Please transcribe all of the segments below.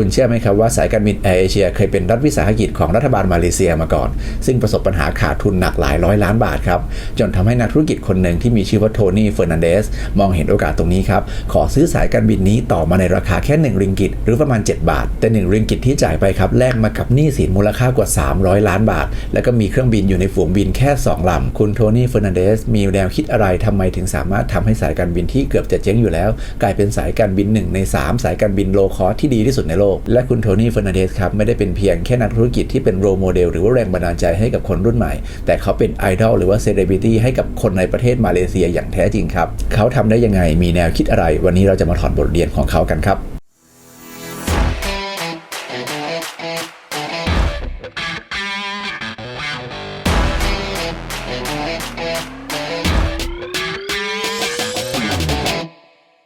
คุณเชื่อไหมครับว่าสายการบินแอร์เอเชียเคยเป็นรัฐวิสาหกิจของรัฐบาลมาเลเซียมาก่อน ซึ่งประสบปัญหาขาดทุนหนักหลายร้อยล้านบาทครับจนทำให้นักธุรกิจคนหนึ่งที่มีชื่อว่าโทนี่เฟอร์นันเดสมองเห็นโอกาสตรงนี้ครับขอซื้อสายการบินนี้ต่อมาในราคาแค่ 1 ริงกิตหรือประมาณ 7 บาท แต่ 1 ริงกิตที่จ่ายไปครับแลกมากับหนี้สินมูลค่ากว่า 300 ล้านบาท แล้วก็มีเครื่องบินอยู่ในฝูงบินแค่ 2 ลำ คุณโทนี่เฟอร์นันเดสมีแนวคิดอะไรทำไมถึงสามารถทำให้สายการบินที่เกือบจะเจ๊งอยู่แล้ว กลายเป็นสายการบินหนึ่งใน3 สายการบินโลคอสที่ดีที่สุดในโลกและคุณโทนี่เฟอร์นันเดสครับไม่ได้เป็นเพียงแค่นักธุรกิจที่เป็นโรโมเดลหรือว่าแรงบันดาลใจให้กับคนรุ่นใหม่ แต่เขาเป็นไอดอลหรือว่าเซเลบริตี้ให้กับคนในประเทศมาเลเซียอย่างแท้จริงครับ เขาทำได้ยังไงมีแนวคิดอะไร วันนี้เราจะมาถอดบทเรียนของเขากันครับ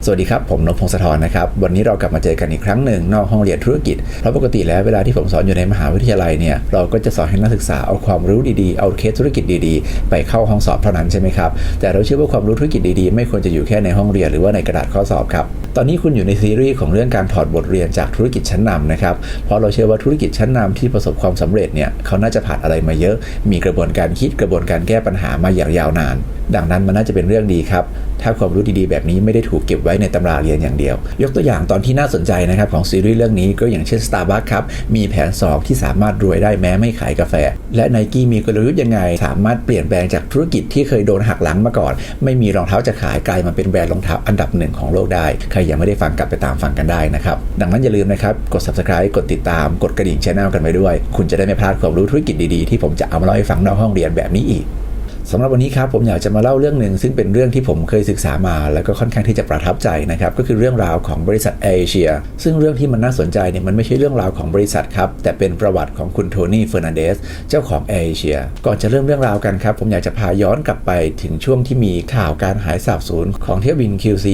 สวัสดีครับ ผมนพพงศธรนะครับ วันนี้เรากลับมาเจอกันอีกครั้งหนึ่งนอกห้องเรียนธุรกิจ เพราะปกติแล้วเวลาที่ผมสอนอยู่ในมหาวิทยาลัยเนี่ยเราก็จะสอนให้นักศึกษาเอาความรู้ดีๆ เอาเคสธุรกิจดีๆ ไปเข้าห้องสอบเท่านั้นใช่ไหมครับ แต่เราเชื่อว่าความรู้ธุรกิจดีๆ ไม่ควรจะอยู่แค่ในห้องเรียนหรือว่าในกระดาษข้อสอบครับ ตอนนี้คุณอยู่ในซีรีส์ของเรื่องการถอดบทเรียนจากธุรกิจชั้นนำนะครับ เพราะเราเชื่อว่าธุรกิจชั้นนำที่ประสบความสำเร็จเนี่ยเขาน่าจะผ่านอะไรมาเยอะ มีกระบวนการคิดกระบวนการแก้ปัญหามาอย่างยาวนาน ดังนั้นมันน่าจะเป็นเรื่องดีครับถ้าความรู้ดีๆ แบบนี้ไม่ได้ถูกเก็บไว้ในตำราเรียนอย่างเดียว ยกตัวอย่างตอนที่น่าสนใจนะครับของซีรีส์เรื่องนี้ก็อย่างเช่น Starbucks ครับ มีแผนสอบที่สามารถรวยได้แม้ไม่ขายกาแฟ และ n i กี้มีกลยุทธ์ยังไง สามารถเปลี่ยนแปลงจากธุรกิจที่เคยโดนหักหลังมาก่อน ไม่มีรองเท้าจะขายกลายมาเป็นแบรนด์รองเท้าอันดับหนึ่งของโลกได้ ใครยังไม่ได้ฟังกลับไปตามฟังกันได้นะครับดังนั้นอย่าลืมนะครับกด subscribe กดติดตามกดกระดิ่งช anel กันไว้ด้วย คุณจะได้ไม่พลาดความรู้ธุรกิจดีๆที่ผมจะเอามาเล่าให้ฟังนอกห้องเรียนแบบนี้อีก สำหรับวันนี้ครับผมอยากจะมาเล่าเรื่องหนึ่งซึ่งเป็นเรื่องที่ผมเคยศึกษามา แล้วก็ค่อนข้างที่จะประทับใจนะครับก็คือเรื่องราวของบริษัทเอเชีย ซึ่งเรื่องที่มันน่าสนใจเนี่ยมันไม่ใช่เรื่องราวของบริษัทครับแต่เป็นประวัติของคุณโทนี่เฟอร์นันเดสเจ้าของเอเชีย ก่อนจะเริ่มเรื่องราวกันครับผมอยากจะพาย้อนกลับไปถึงช่วงที่มีข่าวการหายสาบสูญของเที่ยวบิน QC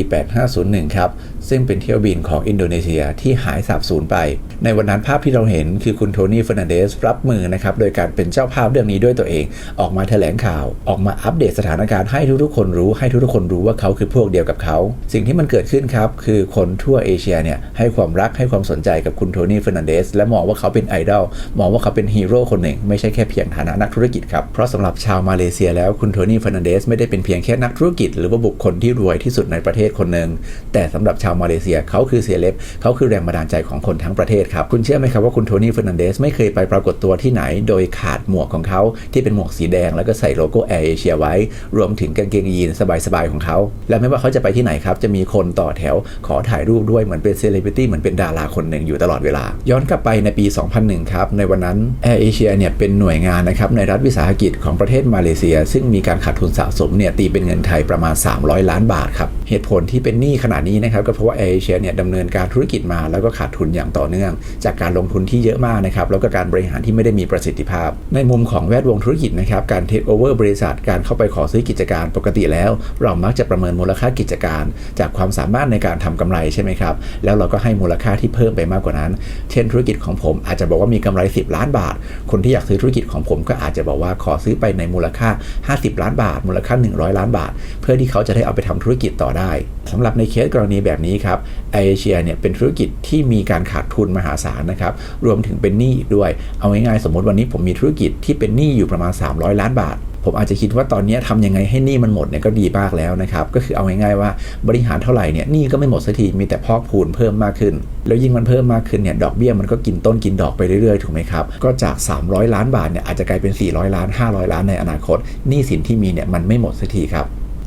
8501ครับซึ่งเป็นเที่ยวบินของอินโดนีเซียที่หายสาบสูญไป ในวันนั้นภาพที่เราเห็นคือคุณโทนี่เฟอร์นันเดสรับมือนะครับโดยการเป็นเจ้าภาพเรื่องนี้ด้วยตัวเอง ออกมาแถลงข่าวออกมาอัปเดตสถานการณ์ให้ทุกๆคนรู้ให้ทุกๆคนรู้ว่าเขาคือพวกเดียวกับเขา สิ่งที่มันเกิดขึ้นครับคือคนทั่วเอเชียเนี่ยให้ความรักให้ความสนใจกับคุณโทนี่เฟอร์นันเดสและมองว่าเขาเป็นไอดอลมองว่าเขาเป็นฮีโร่คนหนึ่งไม่ใช่แค่เพียงฐานะนักธุรกิจครับเพราะสำหรับชาวมาเลเซียแล้วคุณโทนี่เฟอร์นันเดสไม่ได้เป็นเพียงแค่นักธุรกิจ หรือว่าบุคคลที่รวยที่สุดในประเทศคนหนึ่งแต่สำหรับชาวมาเลเซียเขาคือเซเลบเขาคือแรงบันดาลใจของคนทั้งประเทศครับคุณเชื่อไหมครับว่าคุณโทนี่เฟอร์นันเดสไม่เคยไปปรากฏตัวที่ไหน โดยขาดหมวกของเขาที่เป็นหมวกสีแดงแล้วก็ใส่โลโก้แอร์เอเชียไว้ รวมถึงกางเกงยีนสบายๆของเขา และไม่ว่าเขาจะไปที่ไหนครับ จะมีคนต่อแถวขอถ่ายรูปด้วยเหมือนเป็นเซเลบริตี้เหมือนเป็นดาราคนหนึ่งอยู่ตลอดเวลา ย้อนกลับไปในปี 2001 ครับ ในวันนั้นแอร์เอเชียเนี่ยเป็นหน่วยงานนะครับในรัฐวิสาหกิจของประเทศมาเลเซีย ซึ่งมีการขาดทุนสะสมเนี่ยตีเป็นเงินไทยประมาณ 300 ล้านบาทครับเหตุผลที่เป็นหนี้ขนาดนี้นะครับก็เพราะว่าแอร์เอเชียเนี่ยดำเนินการธุรกิจมาแล้วก็ขาดทุนอย่างต่อเนื่อง จากการลงทุนที่เยอะมากนะครับแล้วก็การบริหารที่ไม่ได้มีประสิทธิภาพ ในมุมของแวดวงธุรกิจนะครับการเทคโอเวอร์บริษัทการเข้าไปขอซื้อกิจการปกติแล้ว เรามักจะประเมินมูลค่ากิจการ จากความสามารถในการทำกำไรใช่ไหมครับ แล้วเราก็ให้มูลค่าที่เพิ่มไปมากกว่านั้น เช่นธุรกิจของผมอาจจะบอกว่ามีกำไร 10 ล้านบาท คนที่อยากซื้อธุรกิจของผมก็อาจจะบอกว่าขอซื้อไปในมูลค่า 50 ล้านบาท มูลค่า 100 ล้านบาท เพื่อที่เขาจะได้เอาไปทำธุรกิจต่อได้สำหรับในเคสกรณีแบบนี้ครับเอเชียเนี่ยเป็นธุรกิจที่มีการขาดทุนมหาศาลนะครับรวมถึงเป็นหนี้ด้วยเอาง่ายๆสมมติวันนี้ผมมีธุรกิจที่เป็นหนี้อยู่ประมาณ 300 ล้านบาท ผมอาจจะคิดว่าตอนนี้ทำยังไงให้หนี้มันหมดเนี่ยก็ดีมากแล้วนะครับ ก็คือเอาง่ายๆว่าบริหารเท่าไหร่เนี่ยหนี้ก็ไม่หมดสักทีมีแต่พอกพูนเพิ่มมากขึ้น แล้วยิ่งมันเพิ่มมากขึ้นเนี่ยดอกเบี้ยมันก็กินต้นกินดอกไปเรื่อยๆถูกไหมครับก็จาก 300 ล้านบาทเนี่ยอาจจะกลายเป็น 400 ล้าน 500 ล้านในอนาคตหนี้สินที่มีเนี่ยมันไม่หมดสักทีครับ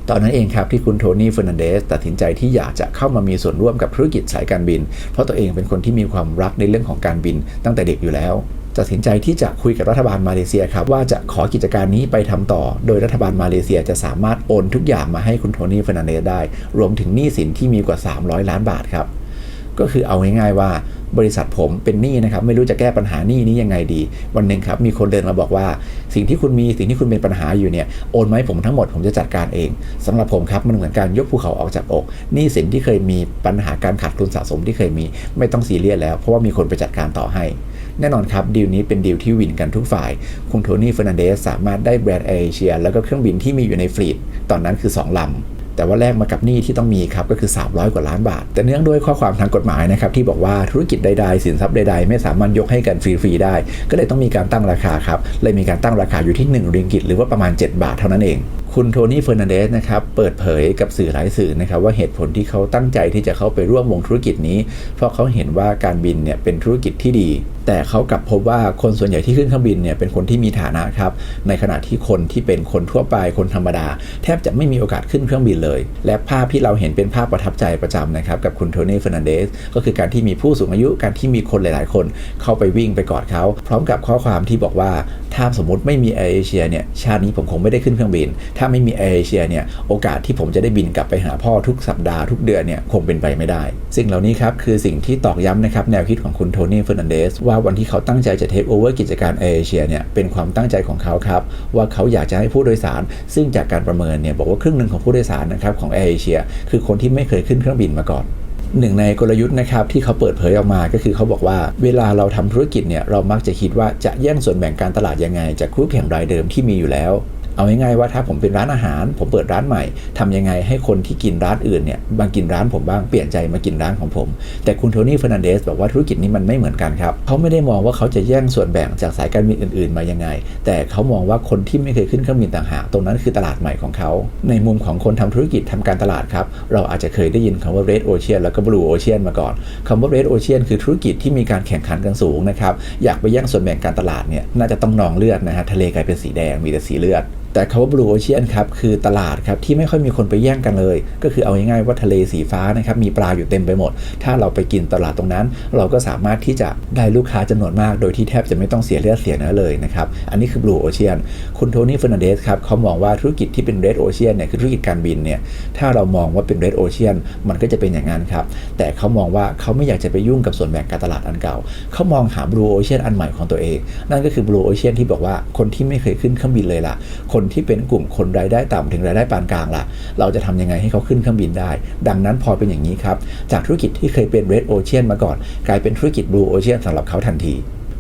ตอนนั้นเองครับที่คุณโทนี่เฟอร์นันเดสตัดสินใจที่อยากจะเข้ามามีส่วนร่วมกับธุรกิจสายการบิน เพราะตัวเองเป็นคนที่มีความรักในเรื่องของการบินตั้งแต่เด็กอยู่แล้ว ตัดสินใจที่จะคุยกับรัฐบาลมาเลเซียครับว่าจะขอกิจการนี้ไปทำต่อ โดยรัฐบาลมาเลเซียจะสามารถโอนทุกอย่างมาให้คุณโทนี่เฟอร์นันเดสได้ รวมถึงหนี้สินที่มีกว่า 300 ล้านบาทครับ ก็คือเอาง่ายๆว่าบริษัทผมเป็นหนี้นะครับไม่รู้จะแก้ปัญหาหนี้นี้ยังไงดี วันหนึ่งครับมีคนเดินมาบอกว่า สิ่งที่คุณมีสิ่งที่คุณเป็นปัญหาอยู่เนี่ยโอนไหมาให้ผมทั้งหมดผมจะจัดการเองสำหรับผมครับมันเหมือนการยกภูเขาออกจากอกหนี้สินที่เคยมีปัญหาการขาดทุนสะสมที่เคยมี ไม่ต้องซีเรียสแล้ว เพราะว่ามีคนไปจัดการต่อให้ แน่นอนครับดีลนี้เป็นดีลที่วินกันทุกฝ่าย คุณโทนี่เฟอร์นันเดสสามารถได้แบรนด์เอเชีย แล้วก็เครื่องบินที่มีอยู่ในฟลีตตอนนั้นคือ 2 ลำแต่ว่าแลกมากับหนี้ที่ต้องมีครับก็คือ 300 กว่าล้านบาท แต่เนื่องด้วยข้อความทางกฎหมายนะครับที่บอกว่าธุรกิจใดๆสินทรัพย์ใดๆ ไม่สามารถยกให้กันฟรีๆได้ ก็เลยต้องมีการตั้งราคาครับเลยมีการตั้งราคาอยู่ที่ 1 ริงกิตหรือว่าประมาณ 7 บาทเท่านั้นเอง คุณโทนี่เฟอร์นันเดสนะครับเปิดเผยกับสื่อหลายสื่อนะครับว่าเหตุผลที่เขาตั้งใจที่จะเข้าไปร่วมวงธุรกิจนี้ เพราะเขาเห็นว่าการบินเนี่ยเป็นธุรกิจที่ดี แต่เขากลับพบว่าคนส่วนใหญ่ที่ขึ้นเครื่องบินเนี่ยเป็นคนที่มีฐานะครับในขณะที่คนที่เป็นคนทั่วไปคนธรรมดา แทบจะไม่มีโอกาสขึ้นเครื่องบินเลย และภาพที่เราเห็นเป็นภาพประทับใจประจำนะครับกับคุณโทนี่เฟอร์นันเดสก็คือการที่มีผู้สูงอายุการที่มีคนหลาย ๆ คนเข้าไปวิ่งไปกอดเขาพร้อมกับข้อความที่บอกว่าถ้าสมมติไม่มีแอร์เอเชียเนี่ยชาตินี้ผมคงไม่ได้ขึ้นเครื่องบินถ้าไม่มีแอร์เอเชียเนี่ยโอกาสที่ผมจะได้บินกลับไปหาพ่อทุกสัปดาห์ทุกเดือนเนี่ยคงเป็นไปไม่ได้ สิ่งเหล่านี้ครับคือสิ่งที่ตอกย้ำนะครับแนวคิดของคุณโทนี่เฟอร์นันเดสว่าวันที่เขาตั้งใจจะเทคโอเวอร์กิจการแอร์เอเชียเนี่ยเป็นความตั้งใจของเขาครับว่าเขาอยากจะให้ผู้โดยสาร ซึ่งจากการประเมินเนี่ยบอกว่าครึ่งหนึ่งของผู้โดยสารนะครับของแอร์เอเชียคือคนที่ไม่เคยขึ้นเครื่องบินมาก่อนหนึ่งในกลยุทธ์นะครับที่เขาเปิดเผยออกมาก็คือเขาบอกว่าเวลาเราทำธุรกิจเนี่ยเรามักจะคิดว่าจะแย่งส่วนแบ่งการตลาดยังไงจากคู่แข่งรายเดิมที่มีอยู่แล้ว เอาง่ายๆว่าถ้าผมเป็นร้านอาหาร ผมเปิดร้านใหม่ทำยังไงให้คนที่กินร้านอื่นเนี่ยมากินร้านผมบ้างเปลี่ยนใจมากินร้านของผม แต่คุณโทนี่เฟอร์นันเดสบอกว่าธุรกิจนี้มันไม่เหมือนกันครับเขาไม่ได้มองว่าเขาจะแย่งส่วนแบ่งจากสายการบินอื่นๆ มายังไง แต่เขามองว่าคนที่ไม่เคยขึ้นเครื่องบินต่างหากตรงนั้นคือตลาดใหม่ของเขาในมุมของคนทำธุรกิจทำการตลาดครับเราอาจจะเคยได้ยินคำว่า Red Ocean แล้วก็ Blue Ocean มาก่อนคำว่า Red Ocean คือธุรกิจที่มีการแข่งขันกันสูงนะครับอยากไปแย่งส่วนแบ่งการตลาดเนี่ยน่าจะต้องนองเลือดนะฮะทะเลกลายเป็นสีแดงมีแต่สีเลือดแต่คำว่า Blue Ocean ครับคือตลาดครับที่ไม่ค่อยมีคนไปแย่งกันเลย ก็คือเอาง่ายๆว่าทะเลสีฟ้านะครับมีปลาอยู่เต็มไปหมด ถ้าเราไปกินตลาดตรงนั้น เราก็สามารถที่จะได้ลูกค้าจำนวนมาก โดยที่แทบจะไม่ต้องเสียเลือดเสียเนื้อเลยนะครับ อันนี้คือ Blue Ocean คุณโทนี่เฟอร์นันเดสครับเขามองว่าธุรกิจที่เป็น Red Ocean เนี่ยคือธุรกิจการบินเนี่ยถ้าเรามองว่าเป็น Red Ocean มันก็จะเป็นอย่างนั้นครับแต่เขามองว่าเขาไม่อยากจะไปยุ่งกับส่วนแบ่งการตลาดอันเก่าเขามองหา Blue Ocean อันใหม่ของตัวเอง นั่นก็คือ Blue Ocean ที่บอกว่าคนที่ไม่เคยขึ้นเครื่องบินเลยล่ะคนนที่เป็นกลุ่มคนรายได้ต่ำถึงรายได้ปานกลางล่ะ เราจะทำยังไงให้เขาขึ้นเครื่องบินได้ ดังนั้นพอเป็นอย่างนี้ครับ จากธุรกิจที่เคยเป็น Red Ocean มาก่อน กลายเป็นธุรกิจ Blue Ocean สำหรับเขาทันที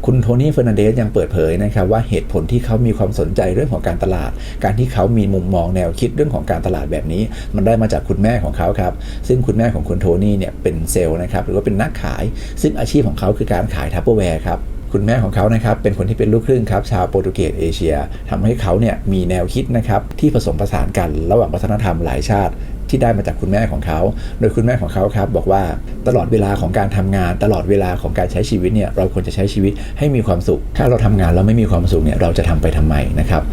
คุณโทนี่เฟอร์นันเดสยังเปิดเผยนะครับว่าเหตุผลที่เขามีความสนใจเรื่องของการตลาด การที่เขามีมุมมองแนวคิดเรื่องของการตลาดแบบนี้ มันได้มาจากคุณแม่ของเขาครับซึ่งคุณแม่ของคุณโทนี่เนี่ยเป็นเซลล์นะครับหรือว่าเป็นนักขาย ซึ่งอาชีพของเขาคือการขายทัพเปอร์แวร์ครับ คุณแม่ของเขานะครับเป็นคนที่เป็นลูกครึ่งครับชาวโปรตุเกสเอเชียทำให้เขาเนี่ยมีแนวคิดนะครับที่ผสมผสานกันระหว่างวัฒนธรรมหลายชาติที่ได้มาจากคุณแม่ของเขา โดยคุณแม่ของเขาครับบอกว่าตลอดเวลาของการทำงาน ตลอดเวลาของการใช้ชีวิตเนี่ยเราควรจะใช้ชีวิตให้มีความสุข ถ้าเราทำงานแล้วไม่มีความสุขเนี่ยเราจะทำไปทำไมนะครับ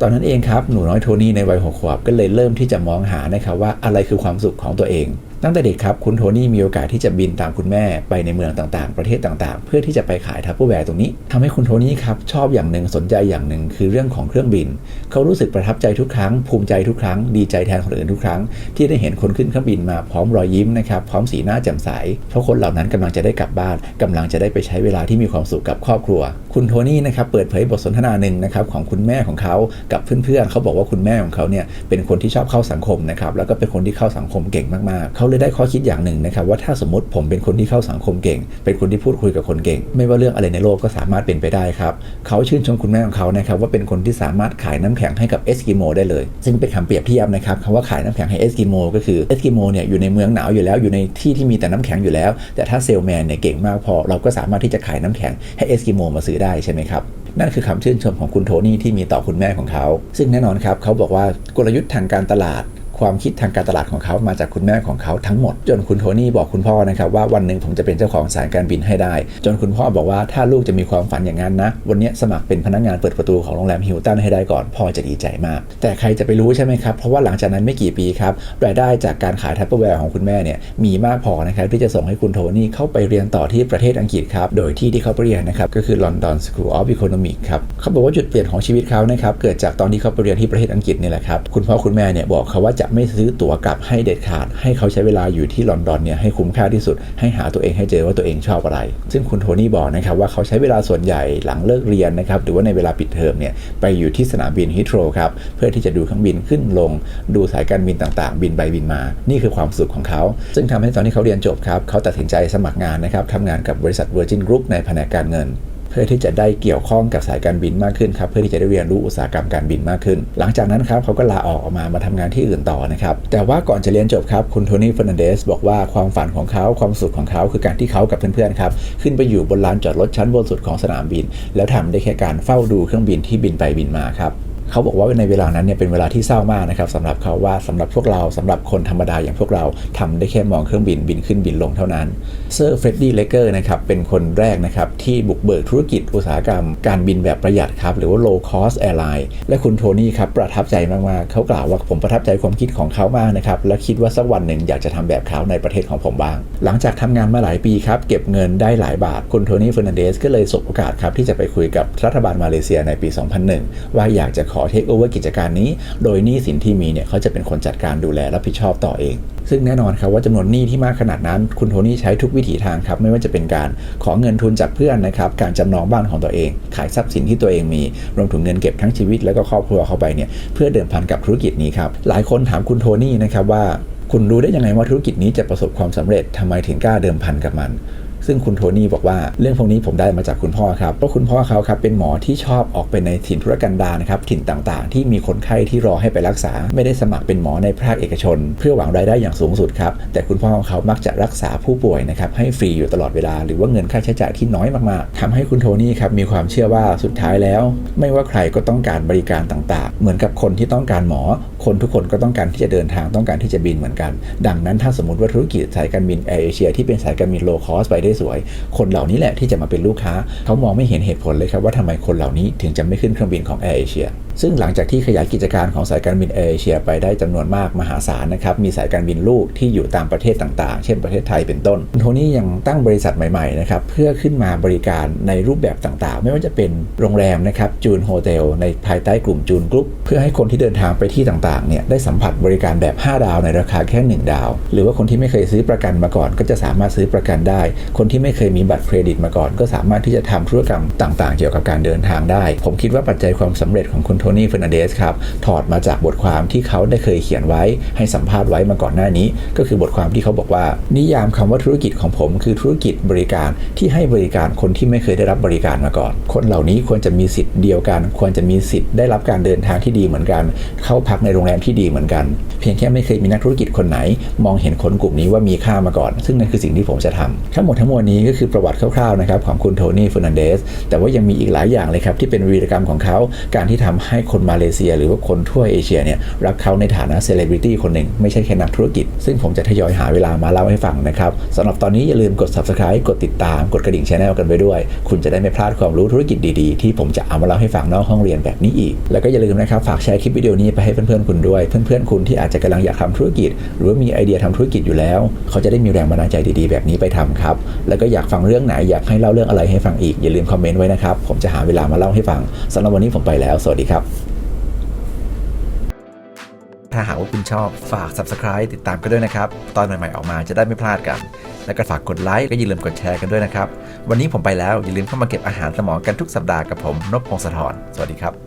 ตอนนั้นเองครับหนูน้อยโทนี่ในวัยหกขวบก็เลยเริ่มที่จะมองหานะครับว่าอะไรคือความสุขของตัวเอง ตั้งแต่เด็กครับคุณโทนี่มีโอกาสที่จะบินตามคุณแม่ไปในเมืองต่างๆ ประเทศต่างๆ เพื่อที่จะไปขายทัพเปอร์แวร์ตรงนี้ทำให้คุณโทนี่ครับชอบอย่างหนึ่งสนใจอย่างหนึ่งคือเรื่องของเครื่องบิน เขารู้สึกประทับใจทุกครั้ง ภูมิใจทุกครั้ง ดีใจแทนคนอื่นทุกครั้ง ที่ได้เห็นคนขึ้นเครื่องบินมาพร้อมรอยยิ้มนะครับพร้อมสีหน้าแจ่มใส เพราะคนเหล่านั้นกำลังจะได้กลับบ้านกำลังจะได้ไปใช้เวลาที่มีความสุขกับครอบครัว คุณโทนี่นะครับเปิดเผยบทสนทนาหนึ่งนะครับของคุณแม่ของเขากับเพื่อนๆเขาบอกว่าคุณแม่ของเขาเนี่ยเป็นคนที่ชอบเข้าสังคมนะครับแล้วก็เป็นคนที่เข้าสังคมเก่งมากๆเขาเลยได้ข้อคิดอย่างหนึ่งนะครับว่าถ้าสมมติผมเป็นคนที่เข้าสังคมเก่ง เป็นคนที่พูดคุยกับคนเก่ง ไม่ว่าเรื่องอะไรในโลกก็สามารถเป็นไปได้ครับเขาชื่นชมคุณแม่ของเขานะครับว่าเป็นคนที่สามารถขายน้ำแข็งให้กับเอสกิโมได้เลย ซึ่งเป็นคำเปรียบเทียบนะครับคำว่าขายน้ำแข็งให้เอสกิโมก็คือเอสกิโมเนี่ยอยู่ในเมืองหนาวอยู่แล้วอยู่ในที่ที่มีแต่น้ำแข็งอยู่แล้ว แต่ถ้าเซลแมนเนี่ยเก่งมากพอ เราก็สามารถที่จะขายน้ำแข็งให้เอสกิโมมาซื้อได้ใช่ไหมครับนั่นคือคำชื่นชมของคุณโทนี่ที่มีต่อคุณแม่ของเขา ซึ่งแน่นอนครับเขาบอกว่ากลยุทธ์ทางการตลาด ความคิดทางการตลาดของเขามาจากคุณแม่ของเขาทั้งหมด จนคุณโทนี่บอกคุณพ่อนะครับว่าวันหนึ่งผมจะเป็นเจ้าของสายการบินให้ได้ จนคุณพ่อบอกว่าถ้าลูกจะมีความฝันอย่างนั้นนะ วันนี้สมัครเป็นพนักงานเปิดประตูของโรงแรมฮิลตันให้ได้ก่อนพ่อจะดีใจมาก แต่ใครจะไปรู้ใช่ไหมครับ เพราะว่าหลังจากนั้นไม่กี่ปีครับรายได้จากการขายทัพเปอร์แวร์ของคุณแม่เนี่ยมีมากพอนะครับที่จะส่งให้คุณโทนี่เข้าไปเรียนต่อที่ประเทศอังกฤษครับโดยที่ที่เขาไปเรียนนะครับก็คือ London School of Economics ครับเขาบอกว่าจุดเปลี่ยนของชีวิตเขานะครับเกิดจากตอนที่เขาไปเรียนที่ประเทศอังกฤษนี่แหละครับคุณพ่อคุณแม่เนี่ยบอกเขาว่าจะไม่ซื้อตั๋วกลับให้เด็ดขาด ให้เขาใช้เวลาอยู่ที่ลอนดอนเนี่ยให้คุ้มค่าที่สุด ให้หาตัวเองให้เจอว่าตัวเองชอบอะไร ซึ่งคุณโทนี่บอกนะครับว่าเขาใช้เวลาส่วนใหญ่หลังเลิกเรียนนะครับหรือว่าในเวลาปิดเทอมเนี่ยไปอยู่ที่สนามบินฮิตโรครับเพื่อที่จะดูเครื่องบินขึ้นลง ดูสายการบินต่างๆ บินไปบินมา นี่คือความสุขของเขา ซึ่งทำให้ตอนที่เขาเรียนจบครับเขาตัดสินใจสมัครงานนะครับทำงานกับบริษัท Virgin Group ในแผนกการเงิน เพื่อที่จะได้เกี่ยวข้องกับสายการบินมากขึ้นครับเพื่อที่จะได้เรียนรู้อุตสาหกรรมการบินมากขึ้น หลังจากนั้นครับเขาก็ลาออกออกมามาทำงานที่อื่นต่อนะครับแต่ว่าก่อนจะเรียนจบครับคุณโทนี่เฟอร์นันเดสบอกว่าความฝันของเขาความสุขของเขาคือการที่เขากับเพื่อนๆครับขึ้นไปอยู่บนลานจอดรถชั้นบนสุดของสนามบิน แล้วทำได้แค่การเฝ้าดูเครื่องบินที่บินไปบินมาครับ เขาบอกว่าในเวลานั้นเนี่ยเป็นเวลาที่เศร้ามากนะครับสำหรับเขาว่าสำหรับพวกเราสำหรับคนธรรมดาอย่างพวกเราทำได้แค่มองเครื่องบินบินขึ้นบินลงเท่านั้นเซอร์เฟรดดี้เลเกอร์นะครับเป็นคนแรกนะครับที่บุกเบิกธุรกิจอุตสาหกรรมการบินแบบประหยัดครับหรือว่า low cost airline และคุณโทนี่ครับประทับใจมากๆเขากล่าวว่าผมประทับใจความคิดของเขามากนะครับและคิดว่าสักวันหนึ่งอยากจะทำแบบเขาในประเทศของผมบ้างหลังจากทำงานมาหลายปีครับ เก็บเงินได้หลายบาท คุณโทนี่เฟอร์นันเดสก็เลยสบโอกาสครับ ที่จะไปคุยกับรัฐบาลมาเลเซียในปี 2001 ว่าอยากจะขอเทคโอเวอร์กิจการนี้ โดยหนี้สินที่มีเนี่ยเขาจะเป็นคนจัดการดูแลรับผิดชอบต่อเอง ซึ่งแน่นอนครับว่าจำนวนหนี้ที่มากขนาดนั้น คุณโทนี่ใช้ทุกวิถีทางครับไม่ว่าจะเป็นการขอเงินทุนจากเพื่อนนะครับการจำนองบ้านของตัวเอง ขายทรัพย์สินที่ตัวเองมี รวมถึงเงินเก็บทั้งชีวิตแล้วก็ครอบครัวเข้าไปเนี่ยเพื่อเดิมพันกับธุรกิจนี้ครับหลายคนถามคุณโทนี่นะครับว่า คุณรู้ได้ยังไงว่าธุรกิจนี้จะประสบความสำเร็จทำไมถึงกล้าเดิมพันกับมัน ซึ่งคุณโทนี่บอกว่าเรื่องพวกนี้ผมได้มาจากคุณพ่อครับเพราะคุณพ่อเขาครับเป็นหมอที่ชอบออกไปในถิ่นธุรกันดารนะครับถิ่นต่างๆ ที่มีคนไข้ที่รอให้ไปรักษา ไม่ได้สมัครเป็นหมอในภาคเอกชน เพื่อหวังรายได้อย่างสูงสุดครับแต่คุณพ่อของเขามักจะรักษาผู้ป่วยนะครับให้ฟรีอยู่ตลอดเวลา หรือว่าเงินค่าใช้จ่ายที่น้อยมากๆทำให้คุณโทนี่ครับมีความเชื่อว่าสุดท้ายแล้ว ไม่ว่าใครก็ต้องการบริการต่างๆ เหมือนกับคนที่ต้องการหมอ คนทุกคนก็ต้องการที่จะเดินทางต้องการที่จะบินเหมือนกัน ดังนั้นถ้าสมมติว่าธุรกิจสายการบินแอร์เอเชียที่เป็นสายการบินโลคอสไปได้สวย คนเหล่านี้แหละที่จะมาเป็นลูกค้า เขามองไม่เห็นเหตุผลเลยครับว่าทำไมคนเหล่านี้ถึงจะไม่ขึ้นเครื่องบินของแอร์เอเชียซึ่งหลังจากที่ขยายกิจการของสายการบินแอร์เอเชียไปได้จำนวนมากมหาศาลนะครับมีสายการบินลูกที่อยู่ตามประเทศต่างๆ เช่นประเทศไทยเป็นต้นโทนี่ยังตั้งบริษัทใหม่ๆนะครับเพื่อขึ้นมาบริการในรูปแบบต่างๆ ไม่ว่าจะเป็นโรงแรมนะครับจูนโฮเทลในภายใต้กลุ่มจูนกรุ๊ปเพื่อให้คนที่เดินทางไปที่ต่างๆเนี่ยได้สัมผัสบริการแบบ 5 ดาวในราคาแค่ 1 ดาว หรือว่าคนที่ไม่เคยซื้อประกันมาก่อน ก็จะสามารถซื้อประกันได้ คนที่ไม่เคยมีบัตรเครดิตมาก่อน ก็สามารถที่จะทำธุรกรรมต่างๆ เกี่ยวกับการเดินทางได้ ผมคิดว่าปัจจัยความสำเร็จของคุณโทนี่เฟอร์นันเดสครับถอดมาจากบทความที่เขาได้เคยเขียนไว้ให้สัมภาษณ์ไว้มาก่อนหน้านี้ ก็คือบทความที่เขาบอกว่า นิยามคำว่าธุรกิจของผมคือธุรกิจบริการที่ให้บริการคนที่ไม่เคยได้รับบริการมาก่อน คนเหล่านี้ควรจะมีสิทธิ์เดียวกัน ควรจะมีสิทธิ์ได้รับการเดินทางที่ดีเหมือนกัน เข้าพักในโรงแรมที่ดีเหมือนกัน เพียงแค่ไม่เคยมีนักธุรกิจคนไหน มองเห็นคนกลุ่มนี้ว่ามีค่ามาก่อน ซึ่งนั่นคือสิ่งที่ผมจะทำทั้งหมดทั้งมวลนี้ก็คือประวัติคร่าวๆนะครับของคุณโทนี่เฟอร์นันเดสแต่ว่ายังมีอีกหลายอย่างเลยครับที่เป็นวีรกรรมของเขา การที่ทำให้คนมาเลเซีย หรือว่าคนทั่วเอเชียเนี่ยรักเขาในฐานะเซเลบริตี้คนหนึ่งไม่ใช่แค่นักธุรกิจ ซึ่งผมจะทยอยหาเวลามาเล่าให้ฟังนะครับสำหรับตอนนี้อย่าลืมกด subscribe กดติดตามกดกระดิ่งช anel กันไปด้วย คุณจะได้ไม่พลาดความรู้ธุรกิจดีๆ ที่ผมจะเอามาเล่าให้ฟังนอกห้องเรียนแบบนี้อีก แล้วก็อย่าลืมนะครับฝากแชร์คลิปวิดีโอนี้ไปให้เพื่อนๆคุณด้วย เพื่อนๆคุณที่อาจจะกำลังอยากทำธุรกิจ หรือว่ามีไอเดียทำธุรกิจอยู่แล้ว เขาจะได้มีแรงบันดาลใจดีๆ แบบนี้ไปทำครับ แล้วก็อยากฟังเรื่องไหนอยากให้เล่าเรื่องอะไรให้ฟังอีกอย่าลืมคอมเมนต์ไว้นะครับ ผมจะหาเวลามาเล่าให้ฟังสำหรับวันนี้ผมไปแล้ว สวัสดีครับ ถ้าหากว่าคุณชอบฝาก subscribe ติดตามกันด้วยนะครับ ตอนใหม่ๆออกมาจะได้ไม่พลาดกัน แล้วก็ฝากกดไลค์และอย่าลืมกดแชร์กันด้วยนะครับ วันนี้ผมไปแล้วอย่าลืมเข้ามาเก็บอาหารสมองกันทุกสัปดาห์กับผมนพพงศธรสวัสดีครับ